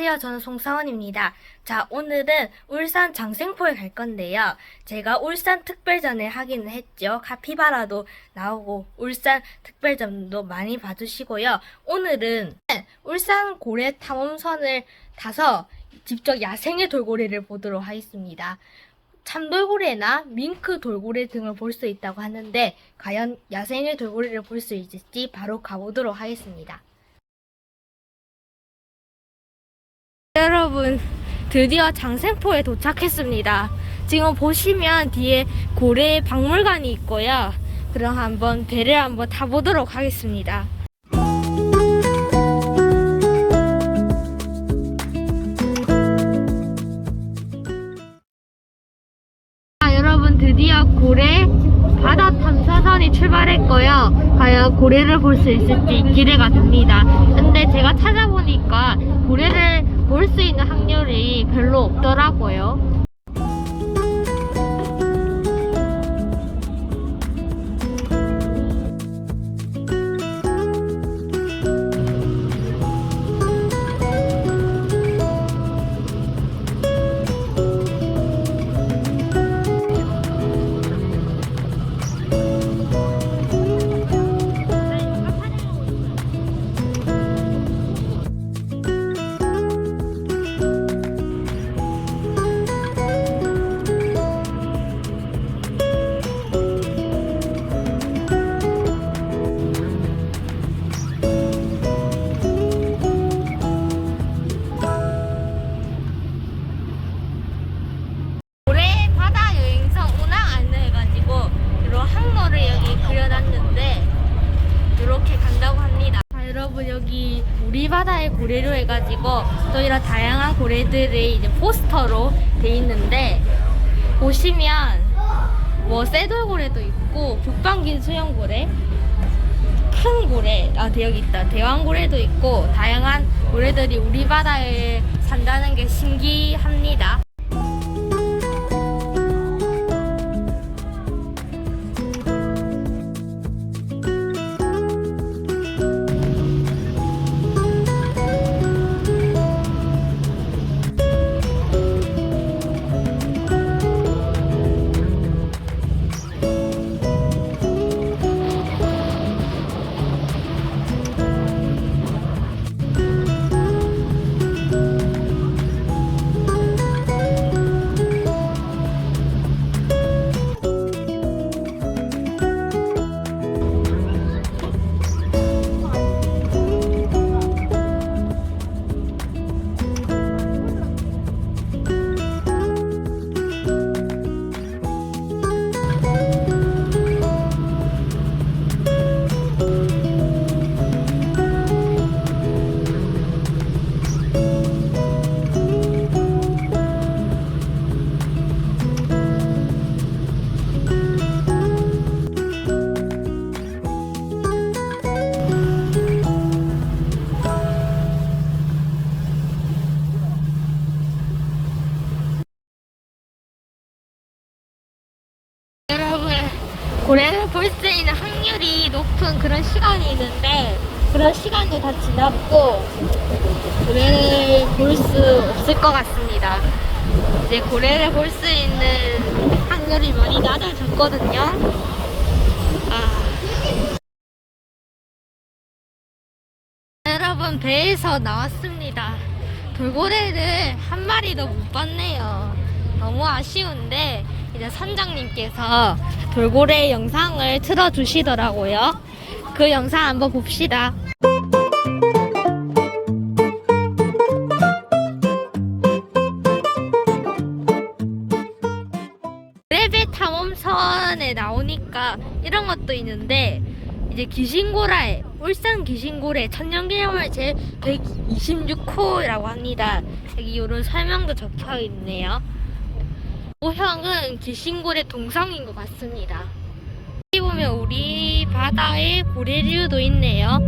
안녕하세요. 저는 송사원입니다. 자, 오늘은 울산 장생포에 갈 건데요. 제가 울산 특별전을 하기는 했죠. 카피바라도 나오고 울산 특별전도 많이 봐주시고요. 오늘은 울산 고래 탐험선을 타서 직접 야생의 돌고래를 보도록 하겠습니다. 참돌고래나 밍크 돌고래 등을 볼 수 있다고 하는데 과연 야생의 돌고래를 볼 수 있을지 바로 가보도록 하겠습니다. 드디어 장생포에 도착했습니다. 지금 보시면 뒤에 고래 박물관이 있고요. 그럼 한번 배를 한번 타보도록 하겠습니다. 출발했고요. 과연 고래를 볼 수 있을지 기대가 됩니다. 근데 제가 찾아보니까 고래를 볼 수 있는 확률이 별로 없더라고요. 이렇게 간다고 합니다. 자, 여러분 여기 우리 바다의 고래로 해가지고 또 이런 다양한 고래들이 이제 포스터로 돼 있는데 보시면 뭐 쇠돌고래도 있고 북방긴 수영고래 큰 고래 아 여기 있다 대왕고래도 있고 다양한 고래들이 우리 바다에 산다는 게 신기합니다. 고래를 볼 수 있는 확률이 높은 그런 시간이 있는데 그런 시간이 다 지났고 고래를 볼 수 없을 것 같습니다. 이제 고래를 볼 수 있는 확률이 많이 낮아졌거든요. 아. 여러분 배에서 나왔습니다. 돌고래를 한 마리도 못 봤네요. 너무 아쉬운데 이제 선장님께서 돌고래 영상을 틀어주시더라고요. 그 영상 한번 봅시다. 레베 탐험선에 나오니까 이런 것도 있는데 이제 귀신고라에 울산 귀신고래 천년기념물 제 126호라고 합니다. 여기 이런 설명도 적혀 있네요. 모형은 귀신고래 동성인 것 같습니다. 여기 보면 우리 바다에 고래류도 있네요.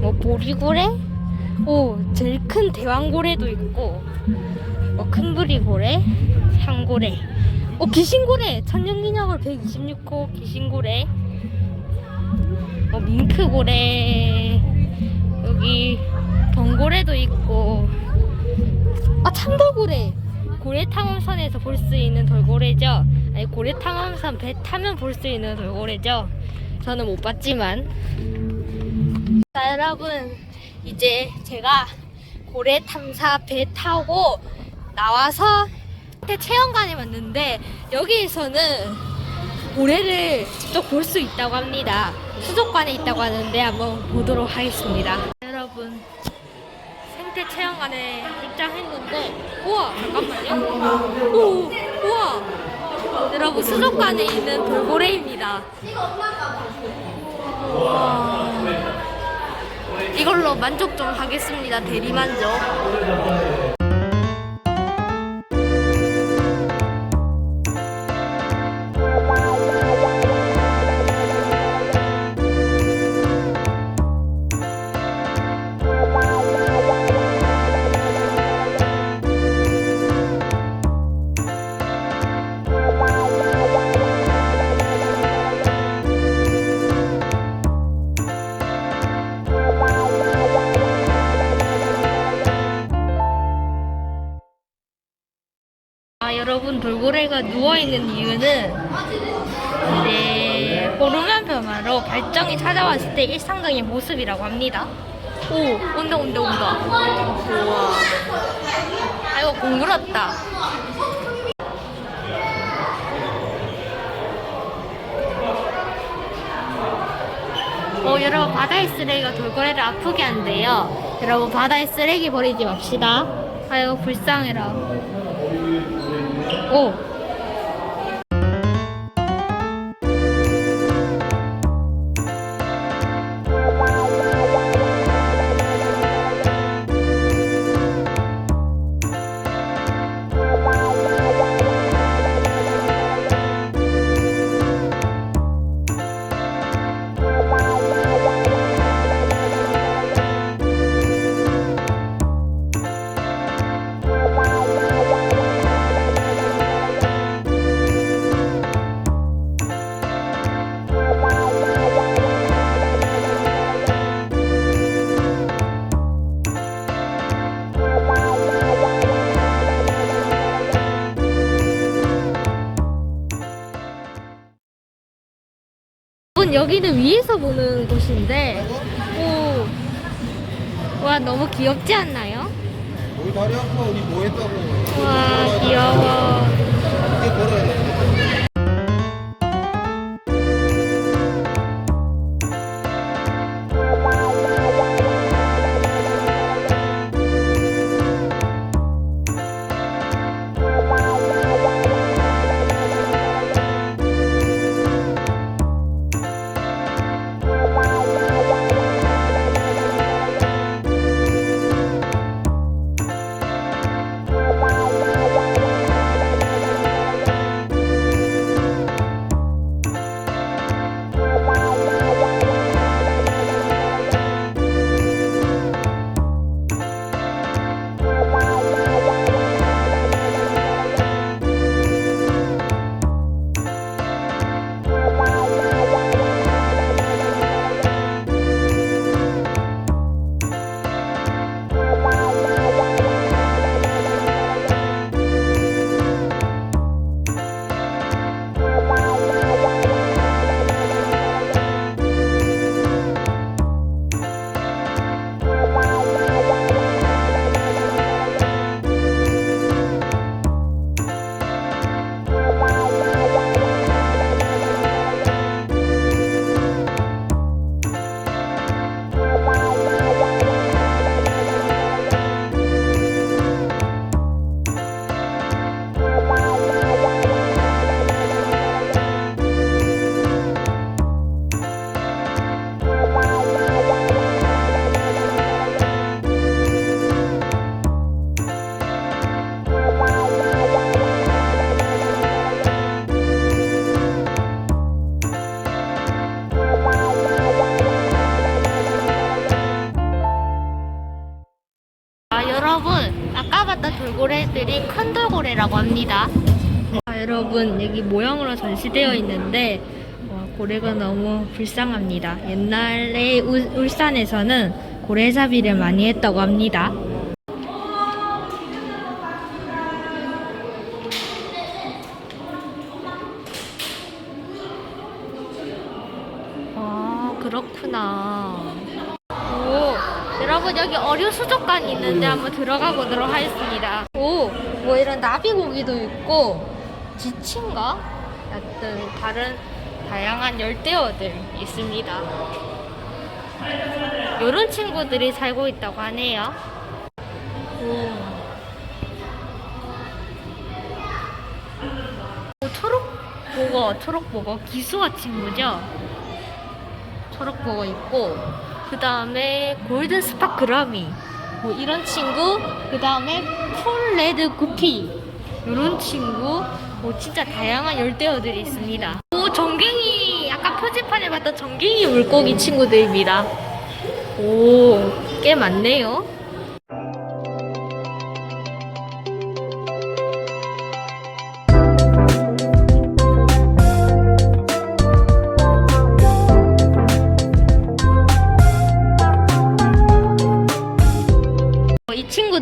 뭐 보리고래? 오, 제일 큰 대왕고래도 있고, 뭐 큰부리고래, 향고래, 오 귀신고래! 천년기념물 126호 귀신고래, 뭐 밍크고래, 여기 범고래도 있고, 참돌고래 고래 탐험선에서 볼 수 있는 돌고래죠. 아니 고래 탐험선 배 타면 볼 수 있는 돌고래죠. 저는 못 봤지만 자 여러분 이제 제가 고래 탐사 배 타고 나와서 체험관에 왔는데 여기에서는 고래를 직접 볼 수 있다고 합니다. 수족관에 있다고 하는데 한번 보도록 하겠습니다. 여러분 생태 체험관에 입장했는데 우와 잠깐만요. 오 우와 여러분 수족관에 있는 돌고래입니다. 와, 이걸로 만족 좀 하겠습니다. 대리 만족. 돌고래가 누워 있는 이유는 이제 호르몬 변화로 발정이 찾아왔을 때 일상적인 모습이라고 합니다. 오, 온다 온다 온다. 우와. 아이고 공물었다. 어, 여러분 바다의 쓰레기가 돌고래를 아프게 한대요. 여러분 바다에 쓰레기 버리지 맙시다. 아이고 불쌍해라. 오. 여 러분 여기는 위에서 보는 곳인데 오. 와 너무 귀엽지 않나요? 우리 다리 아파 우리 뭐 했다고 와 귀여워. 이제 걸어야 돼 고래들이 큰돌고래라고 합니다. 아, 여러분 여기 모형으로 전시되어 있는데 와, 고래가 너무 불쌍합니다. 옛날에 우, 울산에서는 고래잡이를 많이 했다고 합니다. 아, 그렇구나. 오, 여러분 여기 어류 수족관 있는데 한번 들어가 보도록 하겠습니다. 오, 뭐 이런 나비고기도 있고 지친가? 하여튼 다른 다양한 열대어들 있습니다. 이런 친구들이 살고 있다고 하네요. 오. 오, 초록보거, 초록보거, 기수아 친구죠? 초록보거 있고, 그 다음에 골든 스파크러미, 뭐 이런 친구, 그 다음에 풀레드 구피, 이런 친구, 뭐 진짜 다양한 열대어들이 있습니다. 오, 전갱이, 아까 표지판에 봤던 전갱이 물고기 친구들입니다. 오, 꽤 많네요.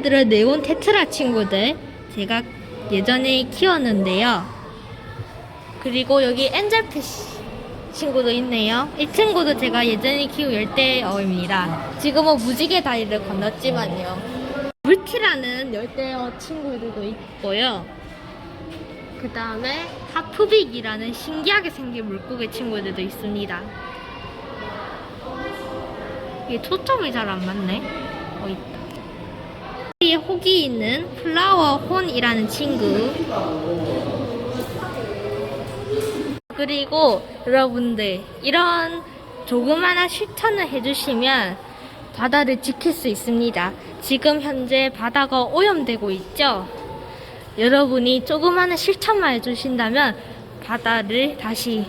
친구들은 네온 테트라 친구들 제가 예전에 키웠는데요. 그리고 여기 엔젤피쉬 친구도 있네요. 이 친구도 제가 예전에 키운 열대어입니다. 지금은 무지개 다리를 건넜지만요. 물티라는 열대어 친구들도 있고요. 그 다음에 하프빅이라는 신기하게 생긴 물고기 친구들도 있습니다. 이게 초점이 잘 안 맞네. 어, 있다. 이 혹이 있는 플라워 혼이라는 친구. 그리고 여러분들 이런 조그마한 실천을 해주시면 바다를 지킬 수 있습니다. 지금 현재 바다가 오염되고 있죠. 여러분이 조그마한 실천만 해주신다면 바다를 다시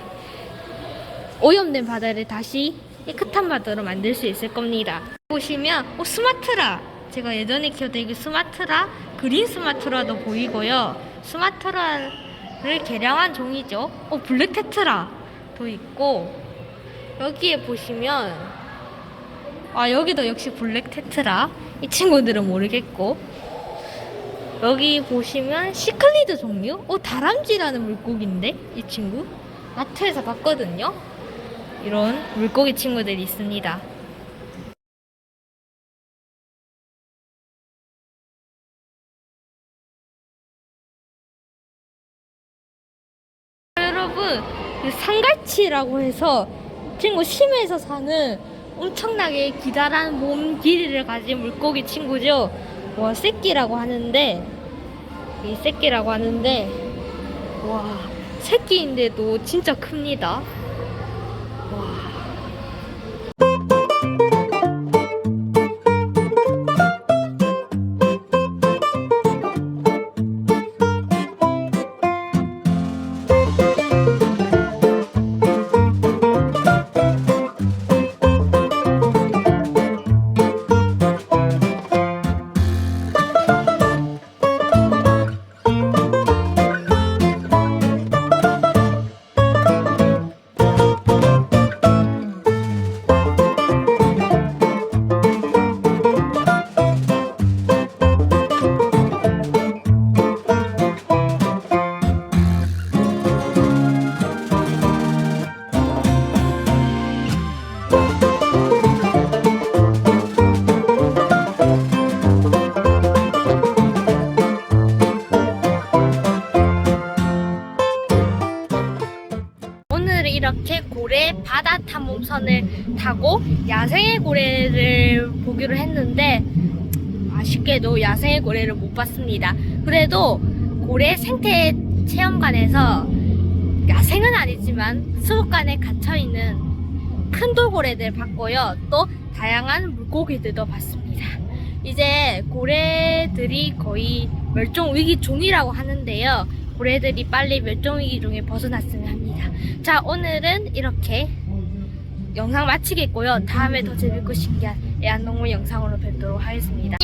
오염된 바다를 다시 깨끗한 바다로 만들 수 있을 겁니다. 보시면 어, 스마트라 제가 예전에 키웠던 이 스마트라 그린 스마트라도 보이고요. 스마트라를 개량한 종이죠. 어 블랙 테트라도 있고 여기에 보시면 아 여기도 역시 블랙 테트라 이 친구들은 모르겠고 여기 보시면 시클리드 종류? 어 다람쥐라는 물고기인데 이 친구 마트에서 봤거든요. 이런 물고기 친구들이 있습니다. 여러분, 그 상갈치라고 해서 이 친구 심해에서 사는 엄청나게 기다란 몸 길이를 가진 물고기 친구죠. 와, 새끼라고 하는데, 이 새끼라고 하는데, 와, 새끼인데도 진짜 큽니다. 야생의 고래를 보기로 했는데 아쉽게도 야생의 고래를 못 봤습니다. 그래도 고래 생태 체험관에서 야생은 아니지만 수족관에 갇혀 있는 큰 돌고래들 봤고요. 또 다양한 물고기들도 봤습니다. 이제 고래들이 거의 멸종 위기 종이라고 하는데요. 고래들이 빨리 멸종 위기 종에 벗어났으면 합니다. 자, 오늘은 이렇게 영상 마치겠고요. 다음에 더 재밌고 신기한 애완동물 영상으로 뵙도록 하겠습니다.